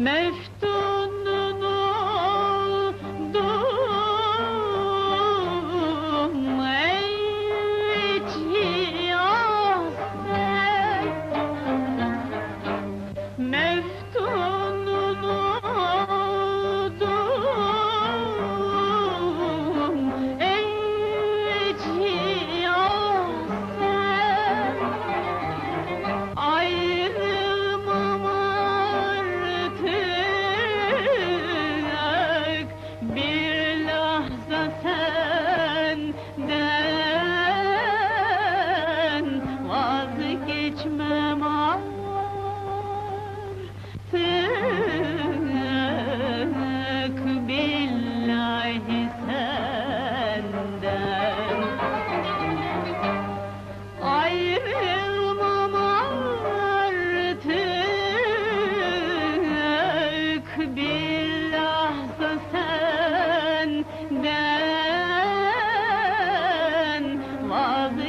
Meftunun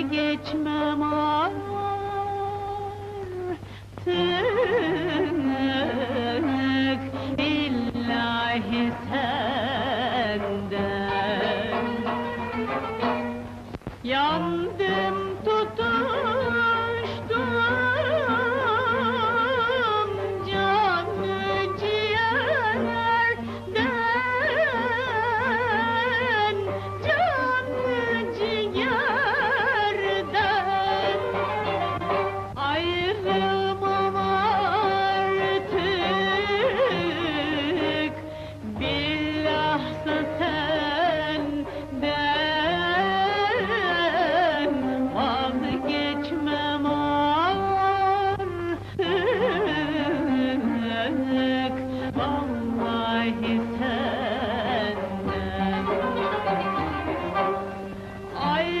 vazgeçmem artık billahi senden. Yandım tutuştum